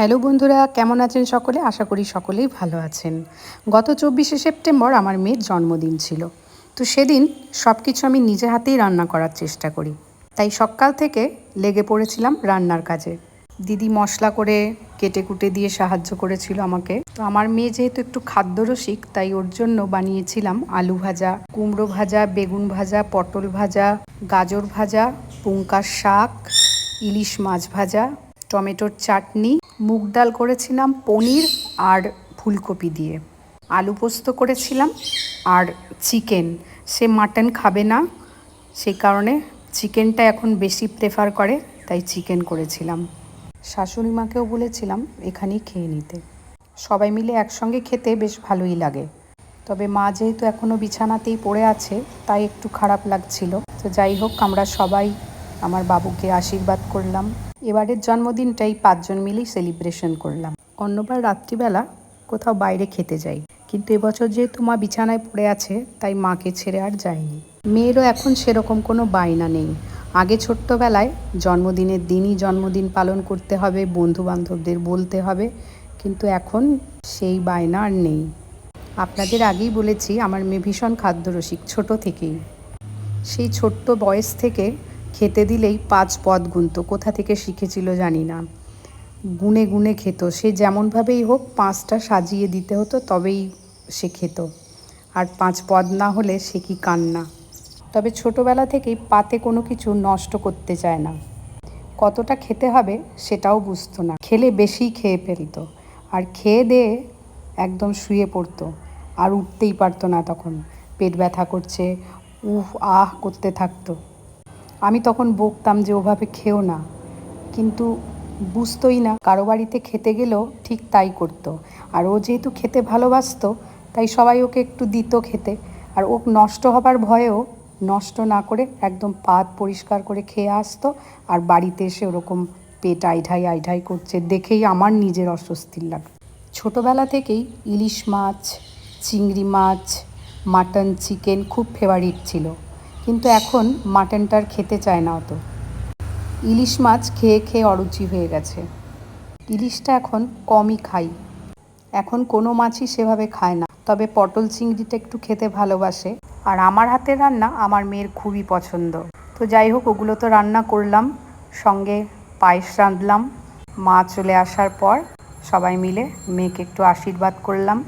Hello বন্ধুরা, কেমন আছেন সকলে? আশা করি সকলেই ভালো আছেন। গত চব্বিশে সেপ্টেম্বর আমার মেয়ের জন্মদিন ছিল। তো সেদিন সব কিছু আমি নিজে হাতেই রান্না করার চেষ্টা করি। তাই সকাল থেকে লেগে পড়েছিলাম রান্নার কাজে। দিদি মশলা করে কেটে কুটে দিয়ে সাহায্য করেছিল আমাকে। তো আমার মেয়ে যেহেতু একটু খাদ্যরসিক তাই ওর জন্য বানিয়েছিলাম আলু ভাজা, কুমড়ো ভাজা, বেগুন ভাজা, পটল ভাজা, গাজর ভাজা, পুঙ্কার শাক, ইলিশ মাছ ভাজা, টমেটোর চাটনি মুগ ডাল করেছিলাম পনির আর ফুলকপি দিয়ে। আলু পোস্ত করেছিলাম আর চিকেন। সে মাটন খাবে না সেই কারণে চিকেনটা এখন বেশি প্রেফার করে, তাই চিকেন করেছিলাম। শাশুড়ি মাকেও বলেছিলাম, এখানেই খেয়ে নিতে। সবাই মিলে একসঙ্গে খেতে বেশ ভালোই লাগে। তবে মা যেহেতু এখনও বিছানাতেই পড়ে আছে, তাই একটু খারাপ লাগছিল। তো যাই হোক, আমরা সবাই আমার বাবুকে আশীর্বাদ করলাম। এবারের জন্মদিনটাই পাঁচজন মিলেই সেলিব্রেশন করলাম। অন্যবার রাত্রিবেলা কোথাও বাইরে খেতে যাই। কিন্তু এবছর যেহেতু মা বিছানায় পড়ে আছে, তাই মাকে ছেড়ে আর যায়নি মেয়েরও এখন সেরকম কোনো বায়না নেই। আগে ছোট্টবেলায় জন্মদিনের দিনই জন্মদিন পালন করতে হবে বন্ধু বান্ধবদের বলতে হবে, কিন্তু এখন সেই বায়না আর নেই। আপনাদের আগেই বলেছি, আমার মেয়ে ভীষণ খাদ্যরসিক ছোট থেকেই। সেই ছোট্ট বয়স থেকে খেতে দিলেই পাঁচ পদ গুনত। কোথা থেকে শিখেছিল জানি না। গুনে গুনে খেত। সে যেমনভাবেই হোক পাঁচটা সাজিয়ে দিতে হতো, তবেই সে খেত। আর পাঁচ পদ না হলে সে কি কান্না? তবে ছোটবেলা থেকেই পাতে কোনো কিছু নষ্ট করতে চায় না। কতটা খেতে হবে সেটাও বুঝতো না। খেলে বেশি খেয়ে ফেলতো। আর খেয়ে দিয়ে একদম শুয়ে পড়তো। আর উঠতেই পারতো না তখন। পেট ব্যথা করছে। উফ, আহ, করতে থাকতো। আমি তখন বকতাম যে ওভাবে খেও না। কিন্তু বুঝতোই না, কারও বাড়িতে খেতে গেলেও ঠিক তাই করতো। আর ও যেহেতু খেতে ভালোবাসতো, তাই সবাই ওকে একটু দিত খেতে। আর ও নষ্ট হবার ভয়েও নষ্ট না করে একদম পাত পরিষ্কার করে খেয়ে আসতো। আর বাড়িতে এসে ওরকম পেট আইঢাই আইঢাই করছে দেখেই আমার নিজের অস্বস্তির লাগতো ছোটোবেলা থেকেই ইলিশ মাছ, চিংড়ি মাছ, মাটন, চিকেন খুব ফেভারিট ছিল। কিন্তু এখন মাটনটার খেতে চায় না অত। ইলিশ মাছ খেয়ে খেয়ে অরুচি হয়ে গেছে। ইলিশটা এখন কমই খাই। এখন কোনো মাছই সেভাবে খায় না। তবে পটল চিংড়িটা একটু খেতে ভালোবাসে। আর আমার হাতের রান্না আমার মেয়ের খুবই পছন্দ। তো যাই হোক, ওগুলো তো রান্না করলাম। সঙ্গে পায়েস রাঁধলাম। মা চলে আসার পর সবাই মিলে মেয়েকে একটু আশীর্বাদ করলাম।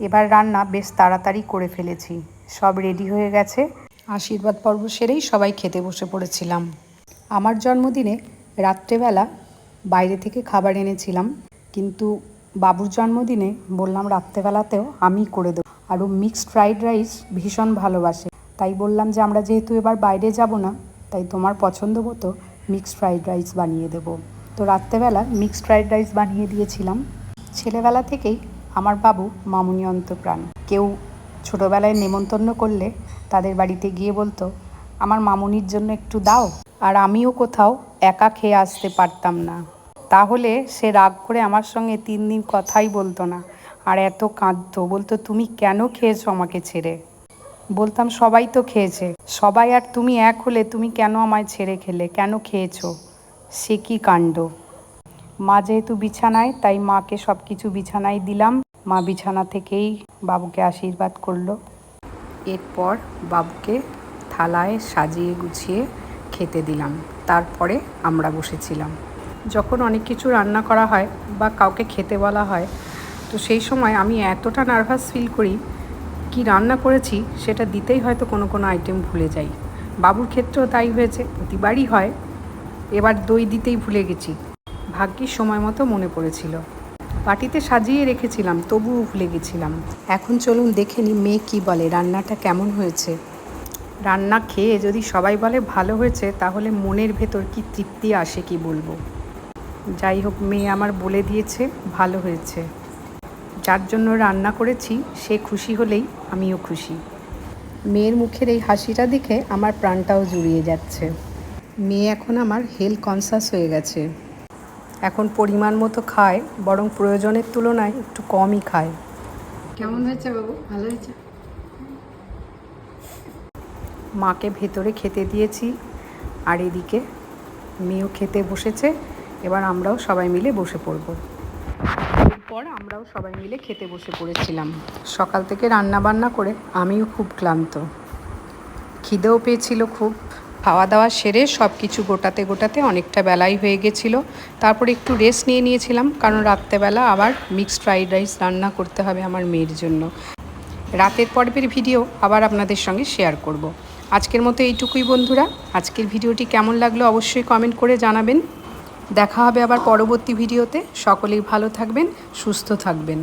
এবার রান্না বেশ তাড়াতাড়ি করে ফেলেছি। সব রেডি হয়ে গেছে। আশীর্বাদ পর্ব সেরেই সবাই খেতে বসে পড়েছিলাম। আমার জন্মদিনে রাত্রেবেলা বাইরে থেকে খাবার এনেছিলাম, কিন্তু বাবুর জন্মদিনে বললাম রাত্রেবেলাতেও আমি করে দেবো। আরও মিক্সড ফ্রাইড রাইস ভীষণ ভালোবাসে। তাই বললাম যে আমরা যেহেতু এবার বাইরে যাব না, তাই তোমার পছন্দ মতো মিক্সড ফ্রাইড রাইস বানিয়ে দেবো। তো রাত্রেবেলা মিক্সড ফ্রাইড রাইস বানিয়ে দিয়েছিলাম। ছেলেবেলা থেকেই আমার বাবু মামুনি অন্তপ্রাণ। কেউ ছোটোবেলায় নেমন্তন্ন করলে তাদের বাড়িতে গিয়ে বলতো, আমার মামুনির জন্য একটু দাও, আর আমিও কোথাও একা খেয়ে আসতে পারতাম না। তাহলে সে রাগ করে আমার সঙ্গে তিন দিন কথাই বলতো না, আর এত কাঁদতো, বলতো, তুমি কেন খেয়েছো আমাকে ছেড়ে? বলতাম, সবাই তো খেয়েছে, সবাই, আর তুমি এক হলে তুমি কেন আমায় ছেড়ে খেলে, কেন খেয়েছো? সে কি কাণ্ড? মা যেহেতু বিছানায়, তাই মাকে সব কিছু বিছানায় দিলাম। মা বিছানা থেকেই বাবুকে আশীর্বাদ করল। এরপর বাবুকে থালায় সাজিয়ে গুছিয়ে খেতে দিলাম। তারপরে আমরা বসেছিলাম। যখন অনেক কিছু রান্না করা হয় বা কাউকে খেতে বলা হয়, তো সেই সময় আমি এতটা নার্ভাস ফিল করি, কি রান্না করেছি সেটা দিতেই হয়তো কোনো কোনো আইটেম ভুলে যাই। বাবুর ক্ষেত্রেও তাই হয়েছে, প্রতিবারই হয়। এবার দই দিতেই ভুলে গেছি। ভাগ্যিস সময় মতো মনে পড়েছিল। বাটিতে সাজিয়ে রেখেছিলাম, তবুও ভুলে গেছিলাম। এখন চলুন দেখে নিই মেয়ে কী বলে, রান্নাটা কেমন হয়েছে? রান্না খেয়ে যদি সবাই বলে ভালো হয়েছে, তাহলে মনের ভেতর কি তৃপ্তি আসে কি বলব? যাই হোক, মেয়ে আমার বলে দিয়েছে, ভালো হয়েছে। যার জন্য রান্না করেছি, সে খুশি হলেই আমিও খুশি। মেয়ের মুখের এই হাসিটা দেখে আমার প্রাণটাও জুড়িয়ে যাচ্ছে। মেয়ে এখন আমার হেলথ কনসাস হয়ে গেছে। এখন পরিমাণ মতো খায় বরং প্রয়োজনের তুলনায় একটু কমই খায়। কেমন হয়েছে বাবু? ভালো হয়েছে? মাকে ভেতরে খেতে দিয়েছি আর এদিকে মেয়েও খেতে বসেছে এবার আমরাও সবাই মিলে বসে পড়ব। এরপর আমরাও সবাই মিলে খেতে বসে পড়েছিলাম। সকাল থেকে রান্না বান্না করে আমিও খুব ক্লান্ত। খিদেও পেয়েছিল খুব খাওয়া দাওয়া সেরে সব কিছু গোটাতে গোটাতে অনেকটা বেলাই হয়ে গেছিল। তারপর একটু রেস্ট নিয়ে নিয়েছিলাম, কারণ রাত্রেবেলা আবার মিক্সড ফ্রাইড রাইস রান্না করতে হবে আমার মেয়ের জন্য। রাতের পর্বের ভিডিও আবার আপনাদের সঙ্গে শেয়ার করব। আজকের মতো এইটুকুই বন্ধুরা। আজকের ভিডিওটি কেমন লাগল অবশ্যই কমেন্ট করে জানাবেন। দেখা হবে আবার পরবর্তী ভিডিওতে সকলেই ভালো থাকবেন, সুস্থ থাকবেন।